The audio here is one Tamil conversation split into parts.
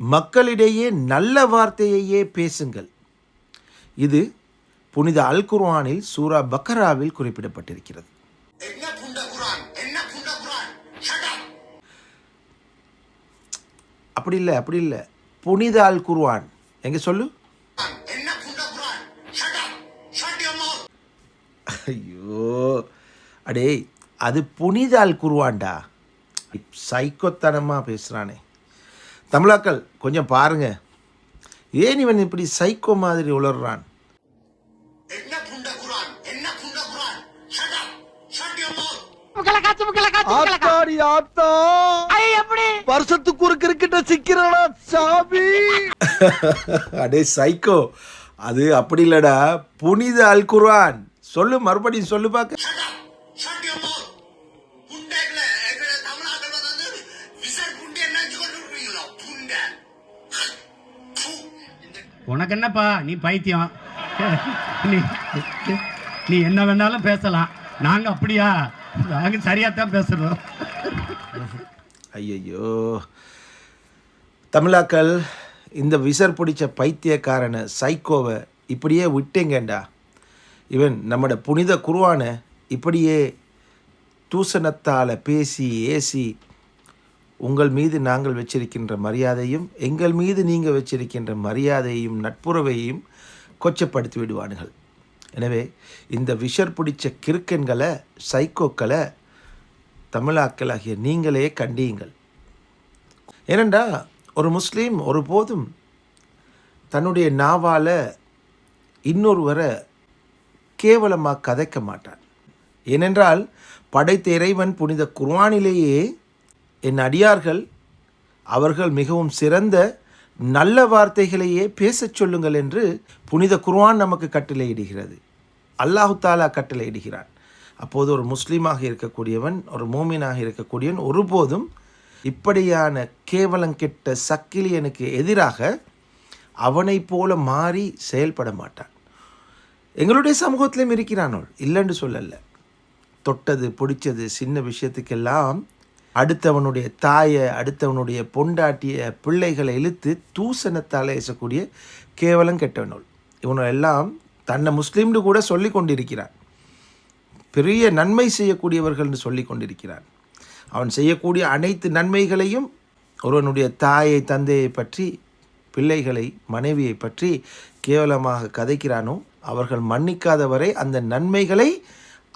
மக்களிடையே நல்ல வார்த்தையையே பேசுங்கள். இது புனித அல் குர்ஆனில் சூரா பக்கராவில் குறிப்பிடப்பட்டிருக்கிறது. அப்படி இல்லை அப்படி இல்லை. புனித அல் குர்வான் எங்க சொல்லு? ஐயோ. அடே அது புனித அல் குர்வான்டா சைக்கோத்தனமாக பேசுகிறானே தமிழாக்கள் கொஞ்சம் பாருங்க. ஏன் இவன் இப்படி சைக்கோ மாதிரி உளர்றான்? அடே சைக்கோ அது அப்படி இல்லடா. புனித அல் குர்ஆன். சொல்லு மறுபடியும் சொல்லு பார்க்க உனக்கு என்னப்பா? நீ பைத்தியம். நீ நீ என்ன வேணாலும் பேசலாம். நாங்கள் அப்படியா? நாங்கள் சரியாக தான் பேசுகிறோம் ஐயையோ. தமிழாக்கள் இந்த விசர் பிடிச்ச பைத்தியக்காரனை சைக்கோவை இப்படியே விட்டேங்கண்டா. இவன் நம்மட புனித குருவானை இப்படியே தூசணத்தால் பேசி ஏசி உங்கள் மீது நாங்கள் வச்சிருக்கின்ற மரியாதையும் எங்கள் மீது நீங்கள் வச்சிருக்கின்ற மரியாதையையும் நட்புறவையும் கொச்சப்படுத்தி விடுவானுகள். எனவே இந்த விஷர் பிடிச்ச கிறுக்கன்களை சைக்கோக்களை தமிழாக்களாகிய நீங்களே கண்டியுங்கள். ஏனெண்டா ஒரு முஸ்லீம் ஒருபோதும் தன்னுடைய நாவால் இன்னொருவரை கேவலமாக கதைக்க மாட்டான். ஏனென்றால் படைத்த இறைவன் புனித குர்வானிலேயே என் அடியார்கள் அவர்கள் மிகவும் சிறந்த நல்ல வார்த்தைகளையே பேசச் சொல்லுங்கள் என்று புனித குர்ஆன் நமக்கு கட்டளையிடுகிறது. அல்லாஹு தாலா கட்டளையிடுகிறான். அப்போது ஒரு முஸ்லீமாக இருக்கக்கூடியவன் ஒரு மூமினாக இருக்கக்கூடியவன் ஒருபோதும் இப்படியான கேவலங்கெட்ட சக்கிலியனுக்கு எதிராக அவனைப் போல மாறி செயல்பட மாட்டான். எங்களுடைய சமூகத்திலும் இருக்கிறானோள் இல்லைன்னு சொல்லலை. தொட்டது பிடிச்சது சின்ன விஷயத்துக்கெல்லாம் அடுத்தவனுடைய தாயை அடுத்தவனுடைய பொண்டாட்டிய பிள்ளைகளை இழுத்து தூசணத்தால் ஏசக்கூடிய கேவலம் கெட்டவனோள். இவனெல்லாம் தன்னை முஸ்லீம்னு கூட சொல்லி கொண்டிருக்கிறான். பெரிய நன்மை செய்யக்கூடியவர்கள்னு சொல்லி கொண்டிருக்கிறான். அவன் செய்யக்கூடிய அனைத்து நன்மைகளையும் ஒருவனுடைய தாயை தந்தையை பற்றி பிள்ளைகளை மனைவியை பற்றி கேவலமாக கதைக்கிறானோ அவர்கள் மன்னிக்காதவரை அந்த நன்மைகளை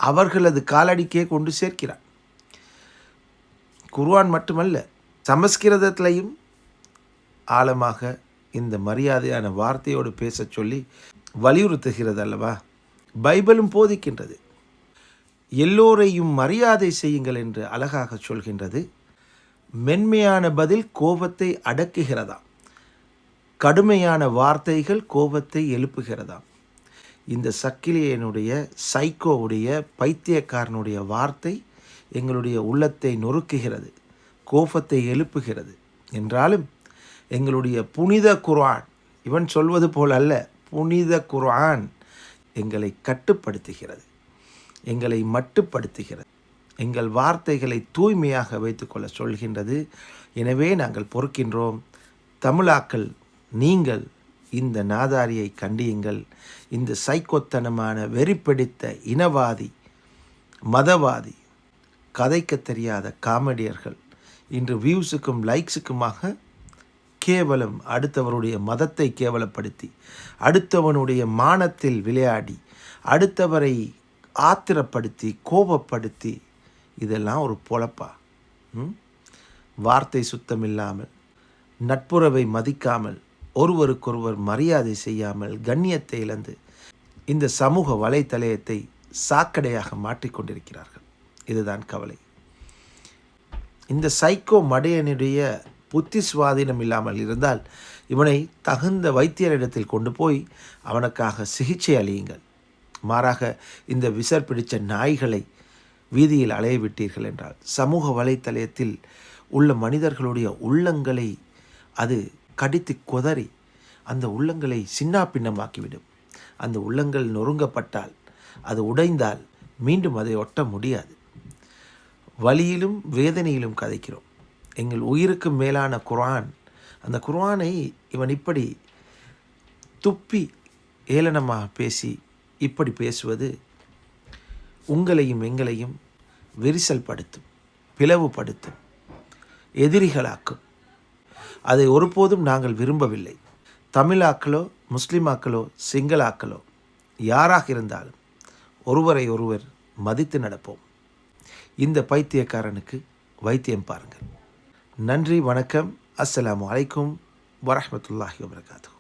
அவர்களது காலடிக்கே கொண்டு சேர்க்கிறான். குர்வான் மட்டுமல்ல சமஸ்கிருதத்திலையும் ஆழமாக இந்த மரியாதையான வார்த்தையோடு பேசச் சொல்லி வலியுறுத்துகிறது அல்லவா? பைபிளும் போதிக்கின்றது. எல்லோரையும் மரியாதை செய்யுங்கள் என்று அழகாக சொல்கின்றது. மென்மையான பதில் கோபத்தை அடக்குகிறதாம் கடுமையான வார்த்தைகள் கோபத்தை எழுப்புகிறதாம் இந்த சக்கிலியனுடைய சைக்கோவுடைய பைத்தியக்காரனுடைய வார்த்தை எங்களுடைய உள்ளத்தை நொறுக்குகிறது கோபத்தை எழுப்புகிறது. என்றாலும் எங்களுடைய புனித குர்ஆன் இவன் சொல்வது போல் அல்ல புனித குர்ஆன் எங்களை கட்டுப்படுத்துகிறது எங்களை மட்டுப்படுத்துகிறது. எங்கள் வார்த்தைகளை தூய்மையாக வைத்துக்கொள்ள சொல்கின்றது. எனவே நாங்கள் பொறுக்கின்றோம். தமிழாக்கள் நீங்கள் இந்த நாதாரியை கண்டியுங்கள். இந்த சைக்கோத்தனமான வெறிப்பிடித்த இனவாதி மதவாதி கதைக்க தெரியாத காமெடியர்கள். இன்று வியூஸுக்கும் லைக்ஸுக்குமாக கேவலம் அடுத்தவருடைய மதத்தை கேவலப்படுத்தி அடுத்தவனுடைய மானத்தில் விளையாடி அடுத்தவரை ஆத்திரப்படுத்தி கோபப்படுத்தி இதெல்லாம் ஒரு பொழப்பா? ம்? வார்த்தை சுத்தம் இல்லாமல் நட்புறவை மதிக்காமல் ஒருவருக்கொருவர் மரியாதை செய்யாமல் கண்ணியத்தை இழந்து இந்த சமூக வலைத்தளத்தை சாக்கடையாக மாற்றிக்கொண்டிருக்கிறார்கள் இதுதான் கவலை. இந்த சைக்கோ மடையனுடைய புத்தி சுவாதீனம் இல்லாமல் இருந்தால் இவனை தகுந்த வைத்தியரிடத்தில் கொண்டு போய் அவனுக்காக சிகிச்சை அளியுங்கள். மாறாக இந்த விசர் பிடித்த நாய்களை வீதியில் அலைய விட்டீர்கள் என்றால் சமூக வலைத்தளத்தில் உள்ள மனிதர்களுடைய உள்ளங்களை அது கடித்து கொதறி அந்த உள்ளங்களை சின்னாபின்னமாக்கிவிடும். அந்த உள்ளங்கள் நொறுங்கப்பட்டால் அது உடைந்தால் மீண்டும் அதை ஒட்ட முடியாது. வலியிலும் வேதனையிலும் கதைக்கிறோம். எங்கள் உயிருக்கு மேலான குரான் அந்த குர்ஆனை இவன் இப்படி துப்பி ஏளனமாக பேசி இப்படி பேசுவது உங்களையும் எங்களையும் விரிசல் படுத்தும் பிளவுபடுத்தும் எதிரிகளாக்கும். அதை ஒருபோதும் நாங்கள் விரும்பவில்லை. தமிழாக்களோ முஸ்லிமாக்களோ சிங்களாக்களோ யாராக இருந்தாலும் ஒருவரை ஒருவர் மதித்து நடப்போம். இந்த பைத்தியக்காரனுக்கு வைத்தியம் பாருங்கள். நன்றி வணக்கம். அஸ்லாம் அலைக்கும் வரமத்துல்லாஹி வபரகாத்துஹு.